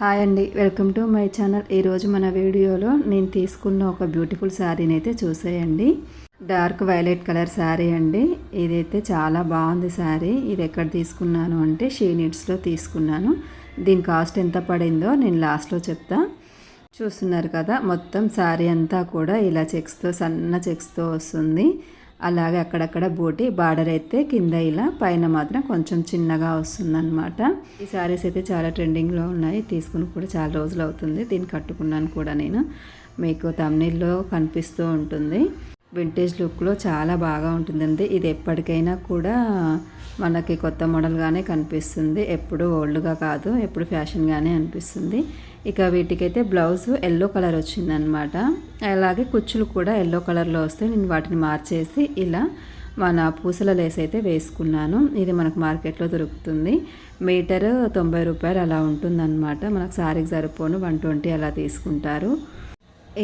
Hi అండి. Welcome to my channel. ఈరోజు మన వీడియోలో నేను తీసుకున్న ఒక బ్యూటిఫుల్ శారీని అయితే చూసేయండి. డార్క్ వైలెట్ కలర్ శారీ అండి. ఇదైతే చాలా బాగుంది శారీ. ఇది ఎక్కడ తీసుకున్నాను అంటే షీ నీడ్స్లో తీసుకున్నాను. దీని కాస్ట్ ఎంత పడిందో నేను లాస్ట్లో చెప్తా. చూస్తున్నారు కదా మొత్తం శారీ అంతా కూడా ఇలా చెక్స్తో సన్న చెక్స్తో వస్తుంది. అలాగే అక్కడక్కడ బోటి బార్డర్ అయితే కింద ఇలా పైన మాత్రం కొంచెం చిన్నగా వస్తుందన్నమాట. ఈ శారీస్ అయితే చాలా ట్రెండింగ్లో ఉన్నాయి. తీసుకుని కూడా చాలా రోజులు అవుతుంది. దీన్ని కట్టుకున్నాను కూడా నేను. మీకు తమిళ్ళో కనిపిస్తూ ఉంటుంది. వింటేజ్ లుక్లో చాలా బాగా ఉంటుందండి. ఇది ఎప్పటికైనా కూడా మనకి కొత్త మోడల్గానే కనిపిస్తుంది. ఎప్పుడు ఓల్డ్గా కాదు ఎప్పుడు ఫ్యాషన్గానే అనిపిస్తుంది. ఇక వీటికైతే బ్లౌజ్ ఎల్లో కలర్ వచ్చిందనమాట అలాగే కుచ్చులు కూడా ఎల్లో కలర్లో వస్తే నేను వాటిని మార్చేసి ఇలా మన పూసల లేస్ అయితే వేసుకున్నాను. ఇది మనకు మార్కెట్లో దొరుకుతుంది. మీటర్ తొంభై రూపాయలు అలా ఉంటుందన్నమాట. మనకు సారీకి సరిపోను వన్ ట్వంటీ అలా తీసుకుంటారు.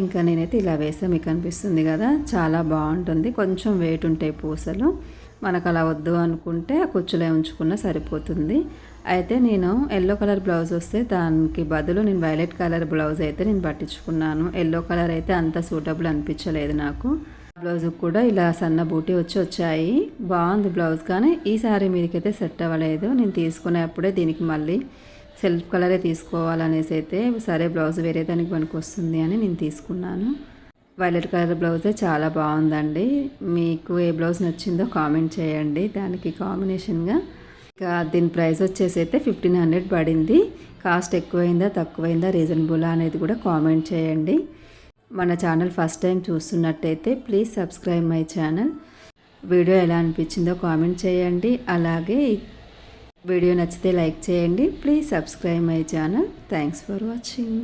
ఇంకా నేనైతే ఇలా వేస్తే మీకు అనిపిస్తుంది కదా? చాలా బాగుంటుంది. కొంచెం వెయిట్ ఉంటాయి పూసలు. మనకు అలా వద్దు అనుకుంటే కుచ్చులే ఉంచుకున్నా సరిపోతుంది. అయితే నేను ఎల్లో కలర్ బ్లౌజ్ వస్తే దానికి బదులు నేను వైలెట్ కలర్ బ్లౌజ్ అయితే నేను పట్టించుకున్నాను. ఎల్లో కలర్ అయితే అంత సూటబుల్ అనిపించలేదు నాకు. బ్లౌజ్ కూడా ఇలా సన్న బూటీ వచ్చి వచ్చాయి. బాగుంది బ్లౌజ్ కానీ ఈ సారీ మీదకైతే సెట్ అవ్వలేదు. నేను తీసుకునేప్పుడే దీనికి మళ్ళీ సెల్ఫ్ కలరే తీసుకోవాలనేసి అయితే సరే బ్లౌజ్ వేరే దానికి పనికి వస్తుంది అని నేను తీసుకున్నాను. వైలెట్ కలర్ బ్లౌజే చాలా బాగుందండి. మీకు ఏ బ్లౌజ్ నచ్చిందో కామెంట్ చేయండి. దానికి కాంబినేషన్గా ఇంకా దీని ప్రైస్ వచ్చేసి అయితే ఫిఫ్టీన్ హండ్రెడ్ పడింది. కాస్ట్ ఎక్కువైందా తక్కువైందా రీజనబుల్ అనేది కూడా కామెంట్ చేయండి. మన ఛానల్ ఫస్ట్ టైం చూస్తున్నట్టయితే please subscribe my channel. Video ఎలా అనిపించిందో కామెంట్ చేయండి. అలాగే వీడియో నచ్చితే లైక్ చేయండి. Please subscribe my channel thanks for watching